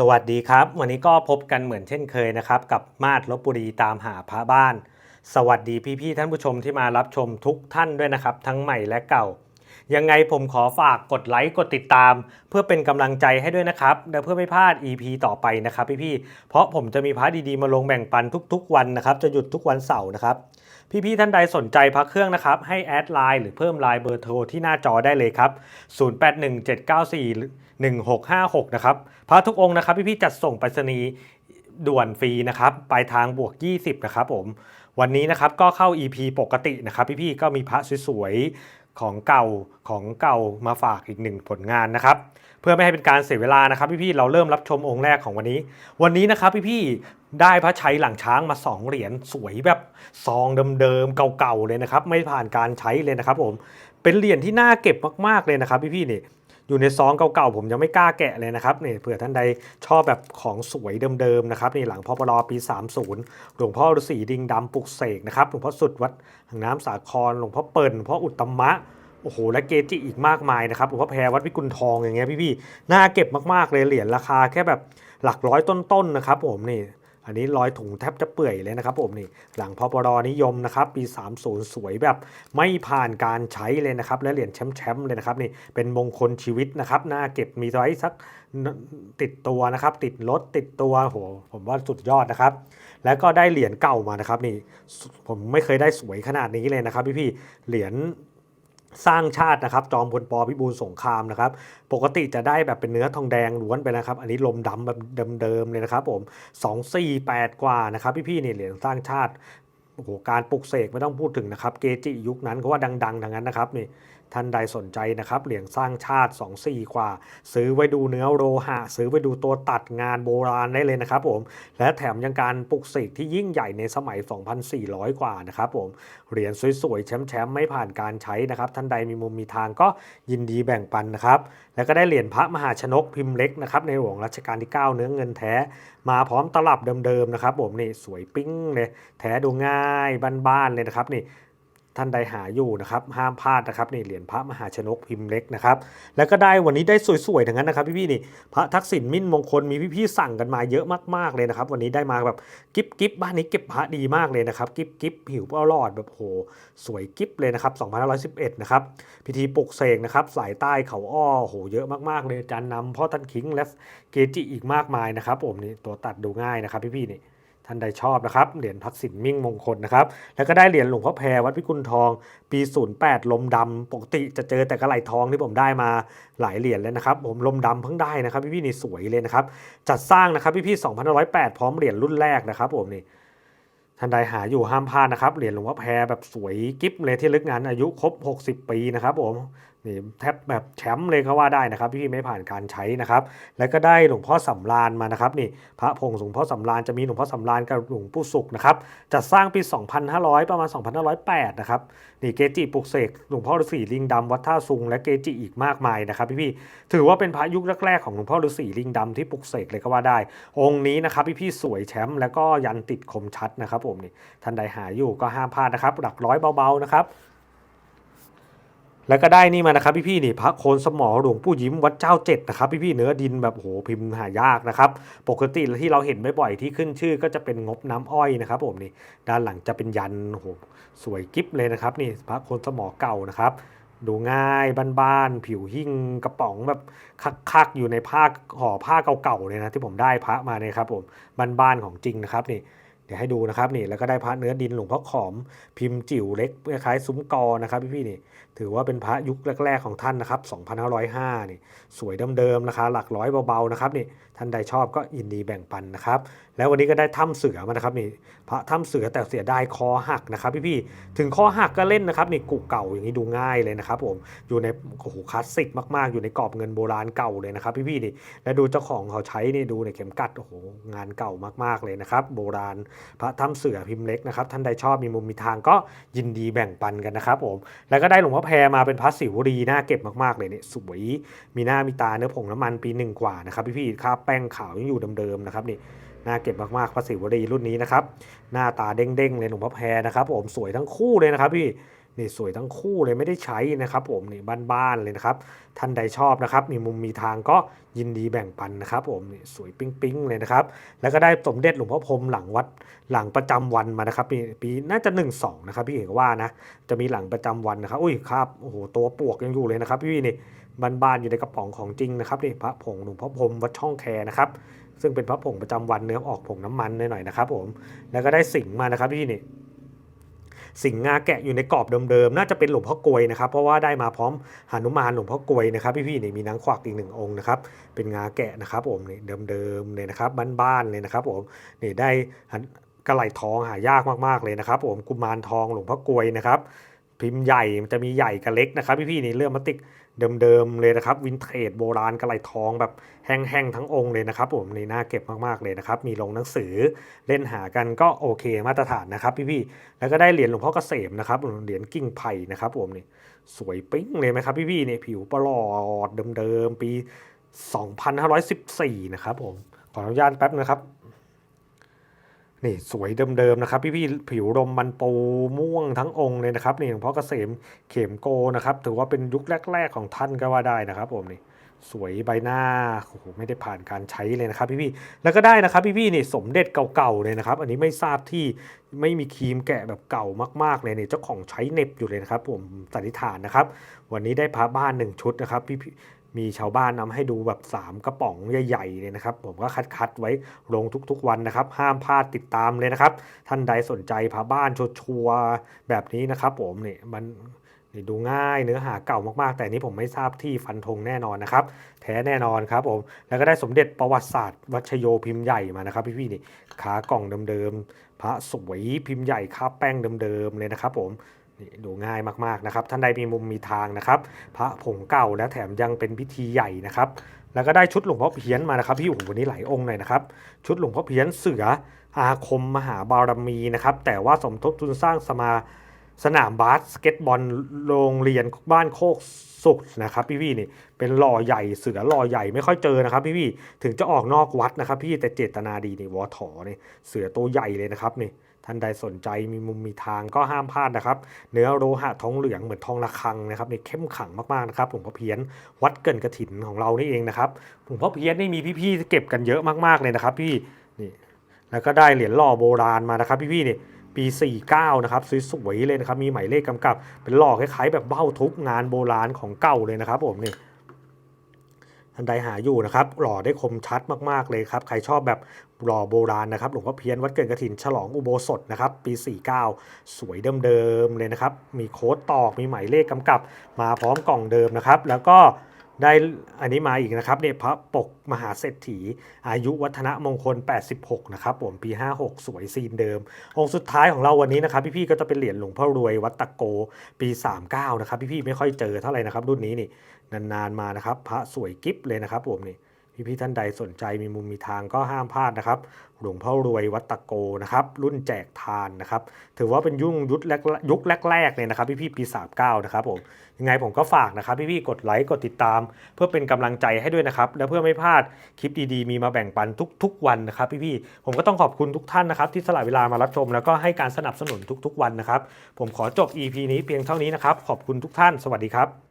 สวัสดีครับ วันนี้ก็พบกันเหมือนเช่นเคยนะครับ กับมาดลบบุรีตามหาพระบ้าน สวัสดีพี่ๆท่านผู้ชมที่มารับชมทุกท่านด้วยนะครับ ทั้งใหม่และเก่า ยังไงผมขอฝากกดไลค์กดติดตาม เพื่อเป็นกำลังใจให้ด้วยนะครับและเพื่อไม่พลาด EP ต่อไปนะครับพี่ๆเพราะผมจะมีพระดีๆมาลงแบ่งปันทุก ๆ วันนะครับจะหยุดทุกวันเสาร์นะครับพี่ๆท่านใดสนใจพักเครื่องนะครับให้แอดไลน์หรือเพิ่มไลน์เบอร์โทรที่หน้าจอได้เลยครับ 0817941656 นะครับพระทุกองค์นะครับพี่ๆจัดส่งไปรษณีย์ด่วนฟรีนะครับปลายทางบวก 20 นะครับผม วันนี้นะครับก็เข้า EP ปกตินะครับ พี่ๆก็มีพระสวยๆ ของเก่าของเก่ามาฝากอีกหนึ่งผลงานนะครับเพื่อไม่ให้เป็นการเสียเวลานะครับพี่ๆเราเริ่มรับชมองค์แรกของวันนี้ วันนี้นะครับพี่ๆได้พระชัยหลังช้างมา 2 เหรียญสวยแบบซองเดิมๆเก่าๆเลยนะครับไม่ผ่านการใช้เลยนะครับผมเป็นเหรียญที่น่าเก็บมากๆเลยนะครับพี่ๆนี่ อยู่ในซองเก่าๆผมยังไม่กล้าแกะเลยนะครับนี่เผื่อท่านใดชอบแบบของสวยเดิมๆนะครับนี่หลังพ่อปลอปี 30 หลวงพ่อฤาษีดิงดำปลุกเสกนะครับหลวงพ่อสุดวัดหางน้ำสาครหลวงพ่อเปิ่นหลวงพ่ออุตมะโอ้โห และเกจิอีกมากมายนะครับหลวงพ่อแพรวัดพิกุลทองอย่างเงี้ยพี่ๆน่าเก็บมากๆเลยเหรียญราคาแค่แบบหลักร้อยต้นๆนะครับผมนี่ อันนี้รอยถุงแทบจะเปื่อยเลยนะครับผมนี่หลังพปรนิยมนะครับปี 30 สวยแบบไม่ผ่านการใช้เลยนะครับ และเหรียญแชมป์เลยนะครับนี่เป็นมงคลชีวิตนะครับน่าเก็บมีไว้สักติดตัวนะครับ ติดรถติดตัวโหผมว่าสุดยอดนะครับ แล้วก็ได้เหรียญเก่ามานะครับนี่ผมไม่เคยได้สวยขนาดนี้เลยนะครับพี่ๆเหรียญ สร้างชาตินะครับ จอมพลปพิบูลสงครามนะครับ ปกติจะได้แบบเป็นเนื้อทองแดงล้วนไปนะครับ อันนี้ลมดำแบบเดิมๆเลยนะครับผม 2 4 8 กว่านะครับ พี่ๆนี่เหรียญสร้างชาติโอ้โหการปลุกเสกไม่ต้องพูดถึงนะครับ เกจิยุคนั้นเขาว่าดัง ๆทั้งนั้นนะครับนี่ ท่านใดสนใจนะครับ เหรียญสร้างชาติ 2 4 กว่า ซื้อไว้ดูเนื้อโลหะ ซื้อไว้ดูตัวตัดงานโบราณได้เลยนะครับผม และแถมยังการปลุกเสกที่ยิ่งใหญ่ในสมัย 2,400 กว่านะครับผม เหรียญสวยๆ แชมป์ๆ ไม่ผ่านการใช้นะครับ ท่านใดมีมุมมีทางก็ยินดีแบ่งปันนะครับ แล้วก็ได้เหรียญพระมหาชนกพิมพ์เล็กนะครับในหลวงรัชกาลที่ 9 เนื้อเงินแท้ มาพร้อมตลับเดิมๆนะครับผมนี่สวยปิ้งเลย แท้ดูง่ายบ้านๆเลยนะครับนี่ ท่านใดหาอยู่นะครับห้ามพลาดนะครับนี่เหรียญพระมหาชนกพิมพ์เล็กนะครับแล้วก็ได้วันนี้ได้สวยๆทั้งนั้นนะครับพี่ๆนี่พระทักษิณมิ่นมงคลมีพี่ๆสั่งกันมาเยอะมากๆเลยนะครับวันนี้ได้มาแบบกิฟกิฟบ้านนี้เก็บพระดีมากเลยนะครับกิฟกิฟผิวเปล่าหลอดแบบโหสวยกิฟเลยนะครับ2511นะครับพิธีปลุกเสกนะครับสายใต้เขาอ้อโหเยอะมากๆเลยจารย์นำพ่อท่านคิงและเกจิอีกมากมายนะครับผมนี่ตัวตัดดูง่ายนะครับพี่ๆนี่ ท่านใดชอบนะครับ เหรียญทักษิณมิ่งมงคลนะครับ แล้วก็ได้เหรียญหลวงพ่อแพรวัดพิกุลทอง ปี 08 ลมดำปกติจะเจอแต่กระไหลทองที่ผมได้มาหลายเหรียญแล้วนะครับ ผมลมดำเพิ่งได้นะครับพี่ๆนี่สวยเลยนะครับ จัดสร้างนะครับพี่ๆ2508 พร้อมเหรียญรุ่นแรกนะครับผมนี่ ท่านใดหาอยู่ห้ามพลาดนะครับ เหรียญหลวงพ่อแพรแบบสวยกิ๊บเลยที่ลึกงานอายุครบ 60 ปีนะครับผมนี่แทบแบบแชมป์เลยก็ว่าได้นะครับพี่ไม่ผ่านการใช้นะครับ แล้วก็ได้หลวงพ่อสำราญมานะครับนี่พระพงศ์หลวงพ่อสำราญจะมีหลวงพ่อสำราญกับหลวงปู่สุขนะครับจัดสร้างปี 2500 ประมาณ 2508 นะครับนี่เกจิปลุกเสกหลวงพ่อฤาษีลิงดำวัดท่าซุงและเกจิอีกมากมายนะครับพี่ๆถือว่าเป็นพระยุคแรกๆของหลวงพ่อฤาษีลิงดำที่ปลุกเสกเลยก็ว่าได้ องค์นี้นะครับพี่ๆสวยแชมป์แล้วก็ยันติดคมชัดนะครับผมนี่ท่านใดหาอยู่ก็ห้ามพลาดนะครับ หลักร้อยเบาๆนะครับ แล้วก็ได้นี่มานะครับพี่ๆนี่พระโคนสมอหลวงปู่ยิ้มวัดเจ้าเจ็ดนะครับพี่ๆเนื้อดินแบบโหพิมพ์หายากนะครับ ปกติที่เราเห็นบ่อยๆที่ขึ้นชื่อ ก็จะเป็นงบน้ำอ้อยนะครับ ผมนี่ด้านหลังจะเป็นยันโหสวยกิ๊บเลยนะครับ นี่พระโคนสมอเก่านะครับดูง่ายบ้านๆผิวหิ้งกระป๋องแบบคักๆอยู่ในผ้าห่อผ้าเก่าๆเลยนะที่ผมได้พระมาเนี่ยครับผมบ้านๆของจริงนะครับนี่ เดี๋ยวให้ดูนะครับนี่แล้วก็ได้พระเนื้อดินหลวงพ่อขอม พิมพ์จิ๋วเล็กคล้ายซุ้มกอนะครับพี่ๆนี่ถือว่าเป็นพระยุคแรก ๆ ของท่านนะครับ2505นี่สวยเดิมๆราคาหลักร้อยเบาๆนะครับนี่ท่านใดชอบก็ยินดีแบ่งปันนะครับ แล้ววันนี้ก็ได้ถ้ำเสือมานะครับนี่พระถ้ำเสือแต่เสียดายคอหักนะครับพี่ๆถึงคอหักก็เล่นนะครับนี่กุเก่าอย่างนี้ดูง่ายเลยนะครับผมอยู่ในโอ้โหคลาสสิกมากๆ อยู่ในกรอบเงินโบราณเก่าเลยนะครับพี่ๆนี่แล้วดูเจ้าของเขาใช้นี่ดูในเข็มกัดโอ้โหงานเก่ามากๆเลยนะครับโบราณพระถ้ำเสือพิมพ์เล็กนะครับท่านใดชอบมีมุมมีทางก็ยินดีแบ่งปันกันนะครับผมแล้วก็ได้หลวงพ่อแพรมาเป็นพระสิวรีน่าเก็บมากๆเลยเนี่ยสวยมีหน้ามีตาเนื้อผงน้ำมันปีหนึ่งกว่านะครับพี่ๆครับแป้งขาวยังอยู่เดิมๆนะครับนี่น่าเก็บมากๆพระศิวรีรุ่นนี้นะครับหน้าตาเด้งๆเลยหลวงพ่อแพรนะครับผมสวยทั้งคู่เลยนะครับพี่ นี่สวยทั้งคู่เลยไม่ได้ใช้นะครับผมนี่บ้านๆเลยนะครับท่านใดชอบนะครับมีมุมมีทางก็ยินดีแบ่งปันนะครับผมนี่สวยปิ๊งๆเลยนะครับ แล้วก็ได้สมเด็จหลวงพ่อพรมหลังวัดหลังประจำวันมานะครับปีปีน่าจะ1นสองนะครับพี่เอกว่านะจะมีหลังประจำวันนะครับอุ้ยครับโอ้โหตัวปวกยังอยู่เลยนะครับพี่นี่บ้านๆอยู่ในกระป๋องของจริงนะครับนี่พระผงหลวงพ่อพรมวัดช่องแคนะครับซึ่งเป็นพระผงประจำวันเนื้อออกผงน้ำมันหน่อยๆนะครับผมแล้วก็ได้สิงมานะครับพี่นี่ สิงห์งาแกะอยู่ในกรอบเดิมๆ น่าจะเป็นหลวงพ่อกลวยนะครับ เพราะว่าได้มาพร้อมหนุมานหลวงพ่อกลวยนะครับพี่ๆนี่มีนางขวักอีกหนึ่งองค์นะครับ เป็นงาแกะนะครับผมนี่เดิมๆเลยนะครับบ้านๆเลยนะครับผมนี่ได้กระไหลทองหายากมากๆเลยนะครับผมกุมารทองหลวงพ่อกลวยนะครับ พิมพ์ใหญ่มันจะมีใหญ่กับเล็กนะครับ พี่ๆนี่เรื่องมาติกเดิมๆเลยนะครับวินเทจโบราณกระไหลทองแบบแห้งๆทั้งองค์เลยนะครับผมนี่น่าเก็บมากๆเลยนะครับมีลงหนังสือเล่นหากันก็โอเคมาตรฐานนะครับ พี่ๆแล้วก็ได้เหรียญหลวงพ่อเกษมนะครับเหรียญกิ่งไผ่นะครับผมนี่สวยปิ๊งเลยไหมครับพี่ๆนี่ผิวประหลอดเดิมๆปี 2514 นะครับผมขออนุญาตแป๊บนะครับ นี่สวยเดิมๆนะครับ พี่ๆผิวรมมันปูม่วงทั้งองค์เลยนะครับนี่หลวงพ่อเกษมเข็มโกนะครับ ถือว่าเป็นยุคแรก ๆ ของท่านก็ว่าได้นะครับผมนี่สวยใบหน้าโอ้โหไม่ได้ผ่านการใช้เลยนะครับพี่ๆแล้วก็ได้นะครับพี่ๆนี่สมเด็จเก่าๆเลยนะครับ อันนี้ไม่ทราบที่ไม่มีครีมแกะแบบเก่ามากๆเลยเนี่ยเจ้าของใช้เน็บอยู่เลยนะครับผมสันนิษฐานนะครับ วันนี้ได้พระบ้านหนึ่งชุดนะครับพี่ มีชาวบ้านนำให้ดูแบบ 3 กระป๋องใหญ่ๆเลยนะครับ ผมก็คัดๆไว้ลงทุกๆวันนะครับ ห้ามพลาดติดตามเลยนะครับ ท่านใดสนใจพาบ้านชัวร์ๆแบบนี้นะครับ ผมเนี่ยมันดูง่ายเนื้อหาเก่ามากๆ แต่นี้ผมไม่ทราบที่ฟันธงแน่นอนนะครับ แท้แน่นอนครับผม แล้วก็ได้สมเด็จประวัติศาสตร์ วัชโยพิมพ์ใหญ่มานะครับ พี่ๆนี่ขากล่องเดิมๆพระสวยพิมพ์ใหญ่คาบแป้งเดิมๆเลยนะครับ ผม ดูง่ายมากๆนะครับท่านใดมีมุมมีทางนะครับ พระผงเก่าและแถมยังเป็นพิธีใหญ่นะครับแล้วก็ได้ชุดหลวงพ่อเพี้ยนมานะครับพี่โอ้โหวันนี้หลายองค์หน่อยนะครับชุดหลวงพ่อเพี้ยนเสืออาคมมหาบารมีนะครับแต่ว่าสมทบทุนสร้างสมา สนามบาสสเก็ตบอลโรงเรียนบ้านโคกสุขนะครับพี่พี่นี่เป็นหล่อใหญ่เสือหล่อใหญ่ไม่ค่อยเจอนะครับ พี่พี่ถึงจะออกนอกวัดนะครับ พี่แต่เจตนาดีนี่วอถอนี่เสือตัวใหญ่เลยนะครับนี่ท่านใดสนใจมีมุมมีทางก็ห้ามพลาดนะครับ เนื้อโลหะทองเหลืองเหมือนทองระฆังนะครับนี่เข้มขังมากๆนะครับหลวงพ่อเพี้ยนวัดเกินกระถินของเรานี่เองนะครับหลวงพ่อเพี้ยนนี่มีพี่ๆเก็บกันเยอะมากๆเลยนะครับ พี่นี่แล้วก็ได้เหรียญหล่อโบราณมานะครับ พี่ๆนี่ ปี 49 นะครับสวยๆเลยนะครับ มีหมายเลขกำกับ เป็นหล่อคล้ายๆแบบเบ้าทุบงานโบราณของเก่าเลยนะครับผมนี่ท่านใดหาอยู่นะครับหล่อได้คมชัดมากๆเลยครับ ใครชอบแบบหล่อโบราณนะครับ หลวงพ่อเพียนวัดเกิดกระถินฉลองอุโบสถนะครับ ปี 49 สวยเดิมๆเลยนะครับ มีโค้ดตอก มีหมายเลขกำกับ มาพร้อมกล่องเดิมนะครับ แล้วก็ ได้อันนี้มาอีกนะครับเนี่ยพระปกมหาเศรษฐี อายุวัฒนมงคล 86 นะครับผมปี 56 สวยซีนเดิม องค์สุดท้ายของเราวันนี้นะครับ พี่ๆก็จะเป็นเหรียญหลวงพ่อรวยวัดตะโกปี 39 นะครับ พี่ๆไม่ค่อยเจอเท่าไหร่นะครับ รุ่นนี้นี่นานๆมานะครับ พระสวยกิฟเลยนะครับผมนี่ พี่ๆท่านใดสนใจมีมุมมีทางก็ห้ามพลาดนะครับ หลวงพ่อรวยวัดตะโกนะครับ รุ่นแจกทานนะครับ ถือว่าเป็นยุ่งยุคแรกยุคแรกๆเลยนะครับ พี่ๆปี 39 นะครับผมยังไงผมก็ฝากนะครับ พี่ๆกดไลค์กดติดตาม เพื่อเป็นกำลังใจให้ด้วยนะครับ และเพื่อไม่พลาดคลิปดีๆ มีมาแบ่งปันทุก ๆ วันนะครับ พี่ๆผมก็ต้องขอบคุณทุกท่านนะครับ ที่สละเวลามารับชม แล้วก็ให้การสนับสนุนทุก ๆ วันนะครับ ผมขอจบ EP นี้เพียงเท่านี้นะครับขอบคุณทุกท่าน สวัสดีครับ